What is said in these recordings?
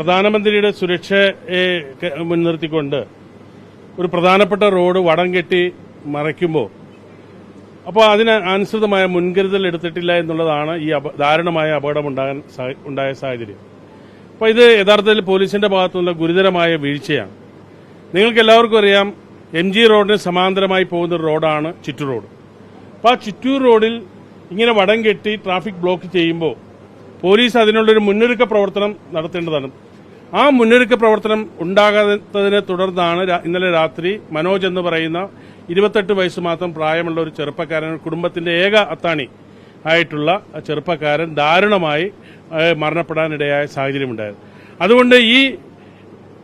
പ്രധാനമന്ത്രിയുടെ സുരക്ഷയെ മുൻനിർത്തിക്കൊണ്ട് ഒരു പ്രധാനപ്പെട്ട റോഡ് വടം കെട്ടി മറയ്ക്കുമ്പോൾ അപ്പോൾ അതിന് അനുസൃതമായ മുൻകരുതൽ എടുത്തിട്ടില്ല എന്നുള്ളതാണ് ഈ ദാരുണമായ അപകടമുണ്ടാകാൻ ഉണ്ടായ സാഹചര്യം. അപ്പോൾ ഇത് യഥാർത്ഥത്തിൽ പോലീസിന്റെ ഭാഗത്തുനിന്നുള്ള ഗുരുതരമായ വീഴ്ചയാണ്. നിങ്ങൾക്ക് എല്ലാവർക്കും അറിയാം എം ജി റോഡിന് സമാന്തരമായി പോകുന്ന റോഡാണ് ചിറ്റൂർ റോഡ്. അപ്പോൾ ആ ചിറ്റൂർ റോഡിൽ ഇങ്ങനെ വടം കെട്ടി ട്രാഫിക് ബ്ലോക്ക് ചെയ്യുമ്പോൾ പോലീസ് അതിനുള്ളൊരു മുന്നൊരുക്ക പ്രവർത്തനം നടത്തേണ്ടതാണ്. ആ മുന്നൊരുക്ക പ്രവർത്തനം ഉണ്ടാകാത്തതിനെ തുടർന്നാണ് ഇന്നലെ രാത്രി മനോജ് എന്ന് പറയുന്ന ഇരുപത്തെട്ട് വയസ്സ് മാത്രം പ്രായമുള്ള ഒരു ചെറുപ്പക്കാരൻ കുടുംബത്തിന്റെ ഏക അത്താണി ആയിട്ടുള്ള ചെറുപ്പക്കാരൻ ദാരുണമായി മരണപ്പെടാനിടയായ സാഹചര്യമുണ്ടായിരുന്നു അതുകൊണ്ട് ഈ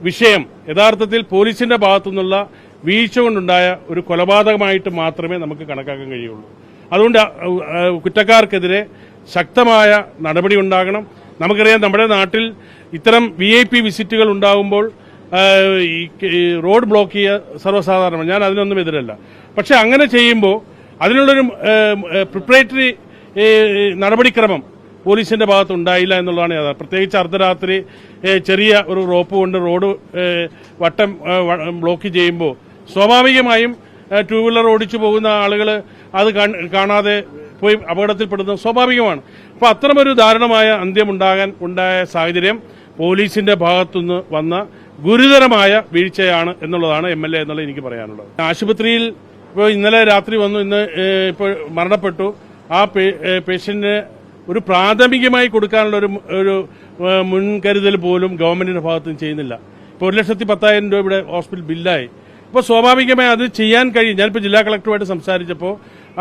വിഷയം യഥാർത്ഥത്തിൽ പോലീസിന്റെ ഭാഗത്തുനിന്നുള്ള വീഴ്ച കൊണ്ടുണ്ടായ ഒരു കൊലപാതകമായിട്ട് മാത്രമേ നമുക്ക് കണക്കാക്കാൻ കഴിയുള്ളൂ. അതുകൊണ്ട് കുറ്റക്കാർക്കെതിരെ ശക്തമായ നടപടി ഉണ്ടാകണം. നമുക്കറിയാം നമ്മുടെ നാട്ടിൽ ഇത്തരം വി ഐ പി വിസിറ്റുകൾ ഉണ്ടാകുമ്പോൾ റോഡ് ബ്ലോക്ക് ചെയ്യുക സർവസാധാരണമാണ്. ഞാൻ അതിനൊന്നും എതിരല്ല. പക്ഷെ അങ്ങനെ ചെയ്യുമ്പോൾ അതിനുള്ളൊരു പ്രിപ്പറേറ്ററി നടപടിക്രമം പോലീസിന്റെ ഭാഗത്ത് ഉണ്ടായില്ല എന്നുള്ളതാണ് യാഥാർത്ഥ്യം. പ്രത്യേകിച്ച് അർദ്ധരാത്രി ചെറിയ ഒരു റോപ്പ് കൊണ്ട് റോഡ് വട്ടം ബ്ലോക്ക് ചെയ്യുമ്പോൾ സ്വാഭാവികമായും ടൂ വീലർ ഓടിച്ചു പോകുന്ന ആളുകൾ അത് കാണാതെ പോയി അപകടത്തിൽപ്പെടുന്നത് സ്വാഭാവികമാണ്. അപ്പോൾ അത്തരമൊരു ദാരുണമായ അന്ത്യം ഉണ്ടാകാൻ ഉണ്ടായ സാഹചര്യം പോലീസിന്റെ ഭാഗത്തുനിന്ന് വന്ന ഗുരുതരമായ വീഴ്ചയാണ് എന്നുള്ളതാണ് എം എൽ എ എന്നുള്ളത് എനിക്ക് പറയാനുള്ളത്. ആശുപത്രിയിൽ ഇപ്പോൾ ഇന്നലെ രാത്രി വന്നു ഇന്ന് ഇപ്പോൾ മരണപ്പെട്ടു. ആ പേഷ്യന്റിന് ഒരു പ്രാഥമികമായി കൊടുക്കാനുള്ള ഒരു ഒരു മുൻകരുതൽ പോലും ഗവൺമെന്റിന്റെ ഭാഗത്തുനിന്ന് ചെയ്യുന്നില്ല. ഇപ്പോൾ ഒരു ലക്ഷത്തി പത്തായിരം രൂപ ഇവിടെ ഹോസ്പിറ്റൽ ബില്ലായി. അപ്പോൾ സ്വാഭാവികമായി അത് ചെയ്യാൻ കഴിയും. ഞാനിപ്പോൾ ജില്ലാ കളക്ടറുമായിട്ട് സംസാരിച്ചപ്പോൾ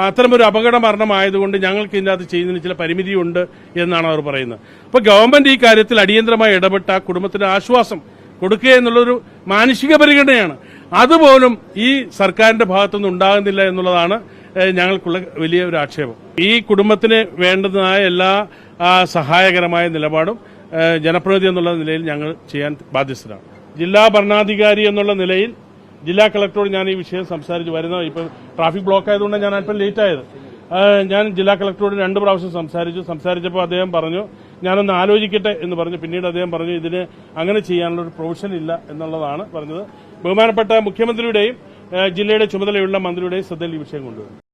അത്തരമൊരു അപകട മരണമായതുകൊണ്ട് ഞങ്ങൾക്ക് ഇതിന്റെ അത് ചെയ്യുന്നതിന് ചില പരിമിതിയുണ്ട് എന്നാണ് അവർ പറയുന്നത്. അപ്പോൾ ഗവൺമെന്റ് ഈ കാര്യത്തിൽ അടിയന്തരമായി ഇടപെട്ട കുടുംബത്തിന് ആശ്വാസം കൊടുക്കുക എന്നുള്ളൊരു മാനുഷിക പരിഗണനയാണ്. അതുപോലും ഈ സർക്കാരിന്റെ ഭാഗത്തുനിന്ന് ഉണ്ടാകുന്നില്ല എന്നുള്ളതാണ് ഞങ്ങൾക്കുള്ള വലിയ ഒരു ആക്ഷേപം. ഈ കുടുംബത്തിന് വേണ്ടതായ എല്ലാ സഹായകരമായ നിലപാടും ജനപ്രതിനിധി എന്നുള്ള നിലയിൽ ഞങ്ങൾ ചെയ്യാൻ ബാധ്യസ്ഥരാണ്. ജില്ലാ ഭരണാധികാരി എന്നുള്ള നിലയിൽ ജില്ലാ കളക്ടറോട് ഞാൻ ഈ വിഷയം സംസാരിച്ച്. വരുന്നത് ഇപ്പം ട്രാഫിക് ബ്ലോക്ക് ആയതുകൊണ്ട് ഞാൻ അല്പം ലേറ്റ് ആയത്. ഞാൻ ജില്ലാ കളക്ടറോട് രണ്ട് പ്രാവശ്യം സംസാരിച്ചു. സംസാരിച്ചപ്പോൾ അദ്ദേഹം പറഞ്ഞു ഞാനൊന്ന് ആലോചിക്കട്ടെ എന്ന് പറഞ്ഞു. പിന്നീട് അദ്ദേഹം പറഞ്ഞു ഇതിന് അങ്ങനെ ചെയ്യാനുള്ള ഒരു പ്രൊവിഷൻ ഇല്ല എന്നുള്ളതാണ് പറഞ്ഞത്. ബഹുമാനപ്പെട്ട മുഖ്യമന്ത്രിയുടെയും ജില്ലയുടെ ചുമതലയുള്ള മന്ത്രിയുടെയും ശ്രദ്ധയിൽ ഈ വിഷയം കൊണ്ടുവരും